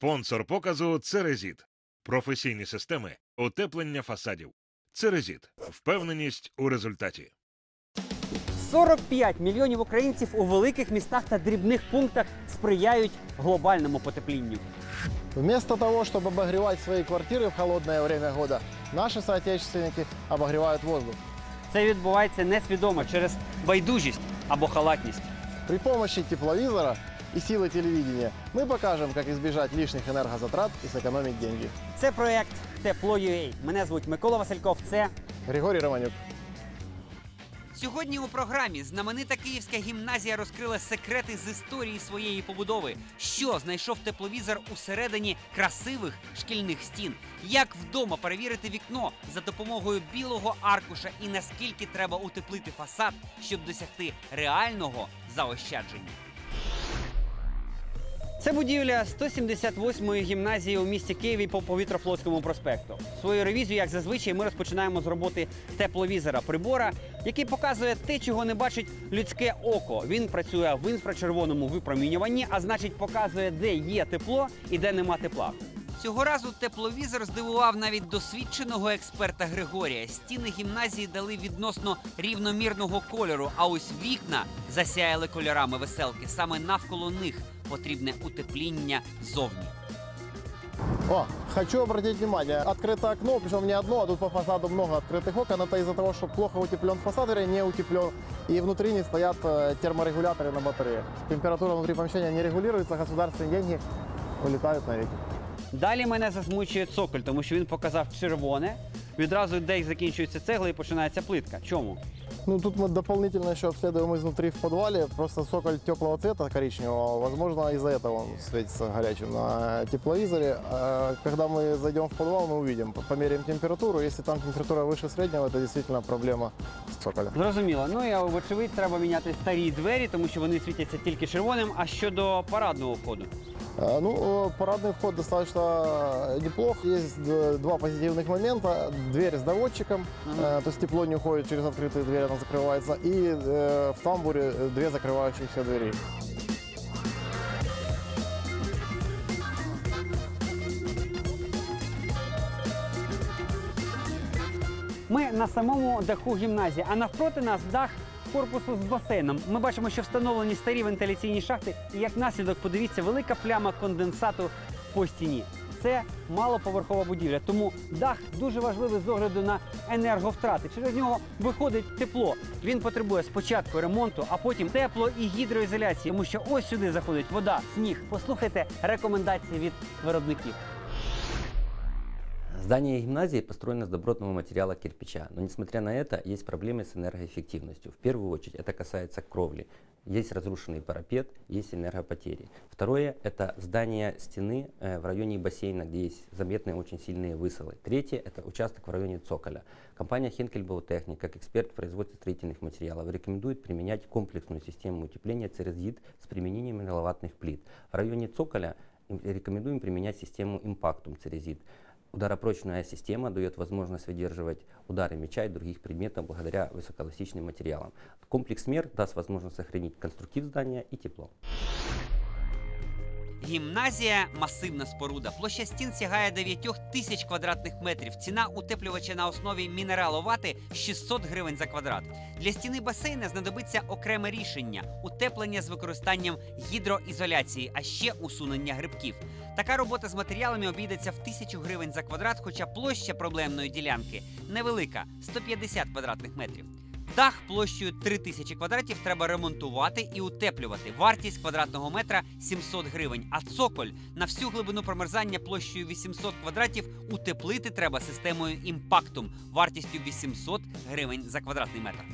Спонсор показу Церезіт. Професійні системи утеплення фасадів. Церезіт. Впевненість у результаті. 45 мільйонів українців у великих містах та дрібних пунктах сприяють глобальному потеплінню. Вместо того, чтобы обогревать свои квартиры в холодное время года, наши соотечественники обогревают воздух. Це відбувається несвідомо через байдужість або халатність. При помощи тепловизора и силы телевидения мы покажем, как избежать лишних энергозатрат и сэкономить деньги. Це проект Тепло.UA. Мене звуть Микола Васильков. Це Григорий Романюк. Сьогодні у програмі знаменита київська гімназія розкрила секрети з історії своєї побудови. Що знайшов тепловізор усередині красивих шкільних стін? Як вдома перевірити вікно за допомогою білого аркуша і наскільки треба утеплити фасад, щоб досягти реального заощадження? Це будівля 178-ї гімназії у місті Києві по Повітрофлотському проспекту. Свою ревізію, як зазвичай, ми розпочинаємо з роботи тепловізора прибора, який показує те, чого не бачить людське око. Він працює в інфрачервоному випромінюванні, а значить, показує, де є тепло і де нема тепла. Цього разу тепловізор здивував навіть досвідченого експерта Григорія. Стіни гімназії дали відносно рівномірного кольору, а ось вікна засяяли кольорами веселки. Саме навколо них потрібне утепління зовні. О, хочу обратить внимание, открыто окно, причем не одно, а тут по фасаду много открытых окон. Это из-за того, что плохо утеплен фасад, вернее, не утеплен. И внутри не стоят э, терморегуляторы на батарее. Температура внутри помещения не регулируется, государственные деньги улетают на реки. Далі мене засмучує цоколь, тому що він показав червоне. Відразу де закінчується цегла і починається плитка. Чому? Ну, тут мы дополнительно еще обследуем изнутри в подвале. Просто соколь теплого цвета, коричневого. Возможно, из-за этого он светится горячим на тепловизоре. А Когда мы зайдем в подвал, мы увидим, померяем температуру. Если там температура выше среднего, это действительно проблема с соколем. Зрозуміло. Ну і вочевидь, треба міняти старі двері, тому що вони світяться тільки червоним. А щодо парадного входу, А, Ну, э, парадный вход достаточно неплох. Есть д- два позитивных момента. Дверь с доводчиком, Мгм. э, то есть тепло не уходит через открытые двери, она закрывается. И э, в тамбуре э, две закрывающихся двери. ми на самому даху гімназії, а навпроти нас дах корпусу з басейном. Ми бачимо, що встановлені старі вентиляційні шахти, і як наслідок, подивіться, велика пляма конденсату по стіні. Це малоповерхова будівля, тому дах дуже важливий з огляду на енерговтрати. Через нього виходить тепло. Він потребує спочатку ремонту, а потім тепло і гідроізоляції, тому що ось сюди заходить вода, сніг. Послухайте рекомендації від виробників. Здание гимназии построено с добротного материала кирпича, но несмотря на это, есть проблемы с энергоэффективностью. В первую очередь это касается кровли. Есть разрушенный парапет, есть энергопотери. Второе – это здание стены э, в районе бассейна, где есть заметные очень сильные высолы. Третье – это участок в районе цоколя. Компания Хенкель Баутехник, как эксперт в производстве строительных материалов, рекомендует применять комплексную систему утепления Церезит с применением меловатных плит. В районе цоколя рекомендуем применять систему Impactum Церезит. Ударопрочная система дает возможность выдерживать удары мяча и других предметов благодаря высокоэластичным материалам. Комплекс мер даст возможность сохранить конструктив здания и тепло. Гімназія масивна споруда. Площа стін сягає 9 тисяч квадратних метрів. Ціна утеплювача на основі мінераловати 600 гривень за квадрат. Для стіни басейна знадобиться окреме рішення утеплення з використанням гідроізоляції, а ще усунення грибків. Така робота з матеріалами обійдеться в тисячу гривень за квадрат, хоча площа проблемної ділянки невелика 150 квадратних метрів. Дах площею 3000 квадратів треба ремонтувати і утеплювати. Вартість квадратного метра 700 гривень. А цоколь на всю глибину промерзання площею 800 квадратів утеплити треба системою імпактум вартістю 800 гривень за квадратний метр.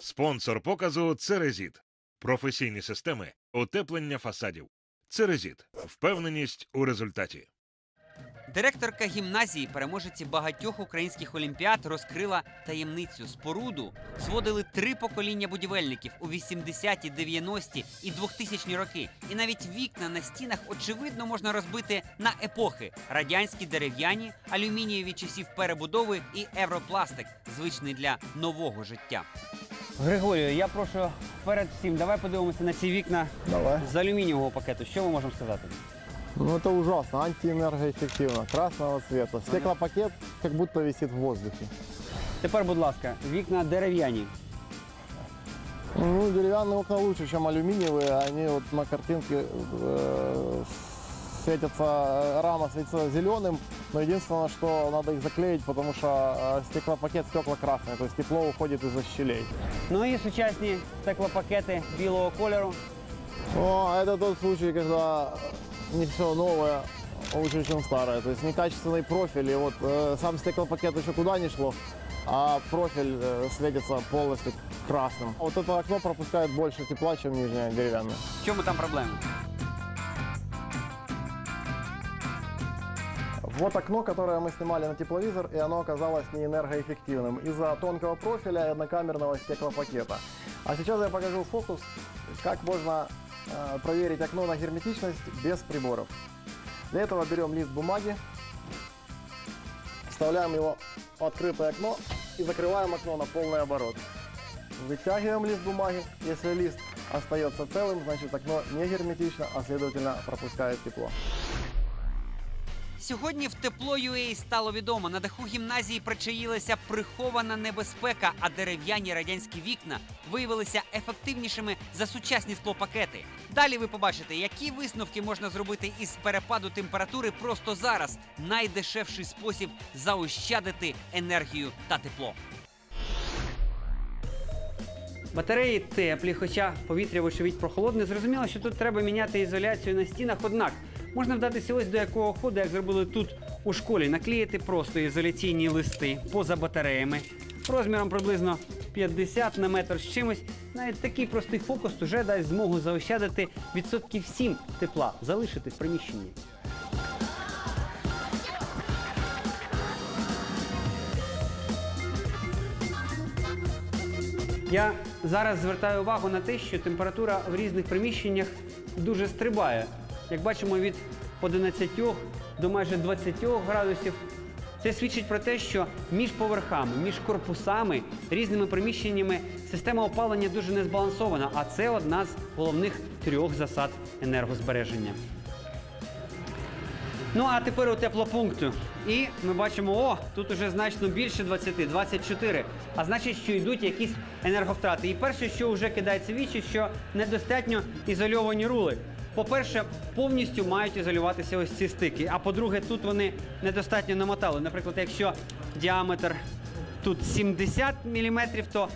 Спонсор показу Церезіт. Професійні системи утеплення фасадів. Церезіт. Впевненість у результаті. Директорка гімназії, переможеці багатьох українських олімпіад, розкрила таємницю споруду. Зводили три покоління будівельників у 80-ті, 90-ті і 2000-ні роки. І навіть вікна на стінах очевидно можна розбити на епохи: радянські дерев'яні, алюмінієві часів перебудови і европластик, звичний для нового життя. Григорію, я прошу перед всім, давай подивимося на ці вікна Давай. з алюмінієвого пакету. Що ми можемо сказати? Ну это ужасно, антиэнергоэффективно. Красного цвета. Стеклопакет как будто висит в воздухе. Тепер, будь ласка, вікна дерев'яні. Ну, деревянные окна лучше, чем алюминиевые. Они вот на картинке э, светятся, рама светится зеленым. Но единственное, что надо их заклеить, потому что э, стеклопакет стекла красные. То есть тепло уходит из-за щелей. Ну і сучасні стеклопакети білого кольору. Но это тот случай, когда не все новое лучше, чем старое. То есть некачественный профиль, и вот э, сам стеклопакет еще куда не шло, а профиль э, светится полностью красным. Вот это окно пропускает больше тепла, чем нижнее деревянное. В чому там проблема? Вот окно, которое мы снимали на тепловизор, и оно оказалось не энергоэффективным из-за тонкого профиля и однокамерного стеклопакета. А сейчас я покажу фокус, как можно проверить окно на герметичность без приборов. Для этого берем лист бумаги, вставляем его в открытое окно и закрываем окно на полный оборот. Вытягиваем лист бумаги. Если лист остается целым, значит окно не герметично, а следовательно пропускает тепло. Сьогодні в тепло UA стало відомо. На даху гімназії причаїлася прихована небезпека, а дерев'яні радянські вікна виявилися ефективнішими за сучасні склопакети. Далі ви побачите, які висновки можна зробити із перепаду температури просто зараз. Найдешевший спосіб заощадити енергію та тепло. Батареї теплі, хоча повітря, вочевидь, прохолодне. Зрозуміло, що тут треба міняти ізоляцію на стінах. Однак можна вдатися ось до якого ходу, як зробили тут у школі, наклеїти просто ізоляційні листи поза батареями розміром приблизно 50 на метр з чимось. Навіть такий простий фокус уже дасть змогу заощадити відсотків 7 тепла, залишити в приміщенні. Я зараз звертаю увагу на те, що температура в різних приміщеннях дуже стрибає. Як бачимо, від 11 до майже 20 градусів. Це свідчить про те, що між поверхами, між корпусами, різними приміщеннями система опалення дуже незбалансована, а це одна з головних трьох засад енергозбереження. Ну а тепер у теплопункту. І ми бачимо, о, тут уже значно більше 20, 24. А значить, що йдуть якісь енерговтрати. І перше, що вже кидається в вічі, що недостатньо ізольовані рули. По-перше, повністю мають ізолюватися ось ці стики. А по-друге, тут вони недостатньо намотали. Наприклад, якщо діаметр тут 70 мм, то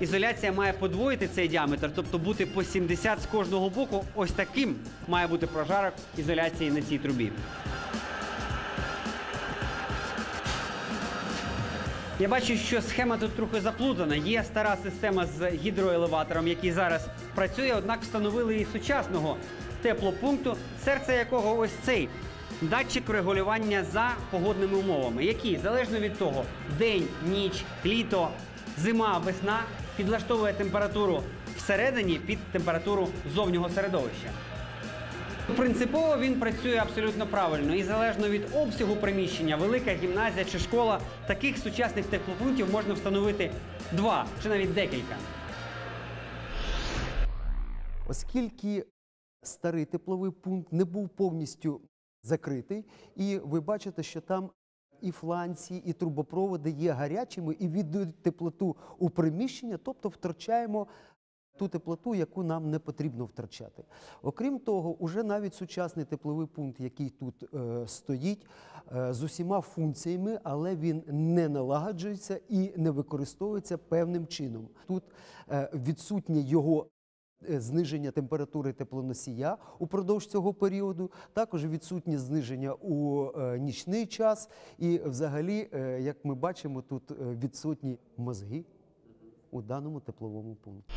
ізоляція має подвоїти цей діаметр, тобто бути по 70 з кожного боку. Ось таким має бути прожарок ізоляції на цій трубі. Я бачу, що схема тут трохи заплутана. Є стара система з гідроелеватором, який зараз працює, однак встановили і сучасного теплопункту, серце якого ось цей датчик регулювання за погодними умовами, який залежно від того, день, ніч, літо, зима, весна підлаштовує температуру всередині під температуру зовнього середовища. Принципово він працює абсолютно правильно і залежно від обсягу приміщення, велика гімназія чи школа, таких сучасних теплопунктів можна встановити два чи навіть декілька. оскільки старий тепловий пункт не був повністю закритий, і ви бачите, що там і фланці, і трубопроводи є гарячими і віддають теплоту у приміщення, тобто втрачаємо ту теплоту, яку нам не потрібно втрачати. Окрім того, уже навіть сучасний тепловий пункт, який тут е, стоїть, е, з усіма функціями, але він не налагоджується і не використовується певним чином. Тут е, відсутнє його зниження температури теплоносія упродовж цього періоду, також відсутнє зниження у е, нічний час, і взагалі, е, як ми бачимо, тут е, відсутні мозги у даному тепловому пункті.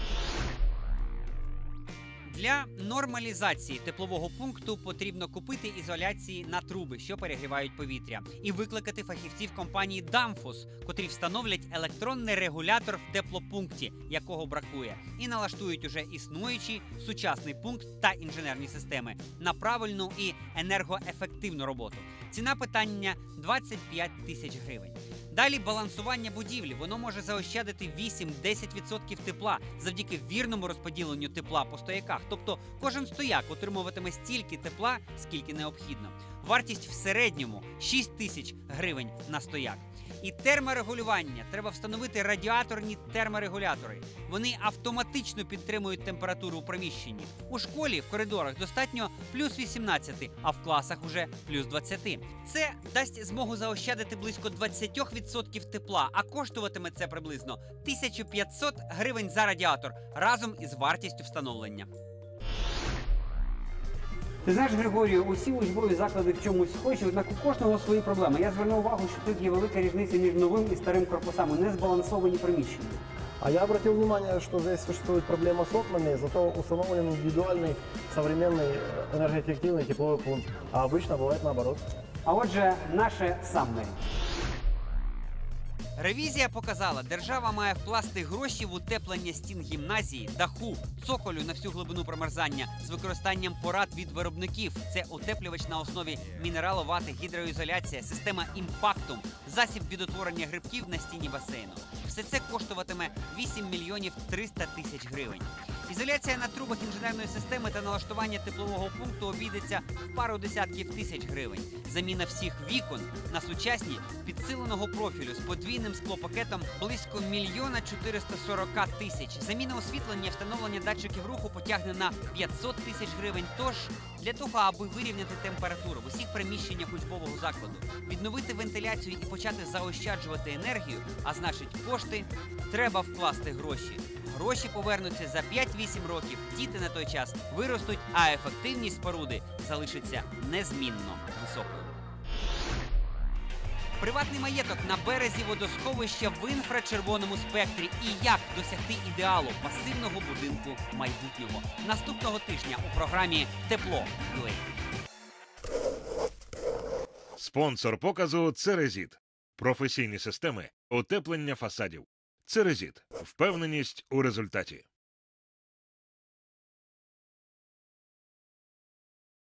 Для нормалізації теплового пункту потрібно купити ізоляції на труби, що перегрівають повітря, і викликати фахівців компанії Дамфос, котрі встановлять електронний регулятор в теплопункті, якого бракує, і налаштують уже існуючий сучасний пункт та інженерні системи на правильну і енергоефективну роботу. Ціна питання 25 тисяч гривень. Далі балансування будівлі. Воно може заощадити 8-10% тепла завдяки вірному розподіленню тепла по стояках. Тобто кожен стояк отримуватиме стільки тепла, скільки необхідно. Вартість в середньому 6 тисяч гривень на стояк. І терморегулювання треба встановити радіаторні терморегулятори. Вони автоматично підтримують температуру у приміщенні. У школі в коридорах достатньо плюс 18, а в класах уже плюс 20. Це дасть змогу заощадити близько 20% тепла, а коштуватиме це приблизно 1500 гривень за радіатор разом із вартістю встановлення. Ти знаєш, Григорію, усі учбові заклади в чомусь схожі, однак у кожного свої проблеми. Я звернув увагу, що тут є велика різниця між новим і старим корпусами, не збалансовані приміщення. А я обратил внимание, что здесь существует проблема с окнами, зато установлен индивидуальный, современный, э, энергоэффективный тепловой пункт. А обычно бывает наоборот. А отже, наше саммері. Ревізія показала, держава має вкласти гроші в утеплення стін гімназії, даху, цоколю на всю глибину промерзання з використанням порад від виробників. Це утеплювач на основі мінераловати, гідроізоляція, система імпактум, засіб від утворення грибків на стіні басейну. Все це коштуватиме 8 мільйонів 300 тисяч гривень. Ізоляція на трубах інженерної системи та налаштування теплового пункту обійдеться в пару десятків тисяч гривень. Заміна всіх вікон на сучасні підсиленого профілю з подвійним склопакетом близько мільйона 440 тисяч. Заміна освітлення, встановлення датчиків руху потягне на 500 тисяч гривень. Тож для того, аби вирівняти температуру в усіх приміщеннях учбового закладу, відновити вентиляцію і почати заощаджувати енергію, а значить кошти, треба вкласти гроші. Гроші повернуться за 5-8 років. Діти на той час виростуть, а ефективність споруди залишиться незмінно високою. Приватний маєток на березі водосховища в інфрачервоному спектрі. І як досягти ідеалу масивного будинку майбутнього наступного тижня у програмі Тепло. Спонсор показу Церезіт. Професійні системи утеплення фасадів. Церезіт. Впевненість у результаті.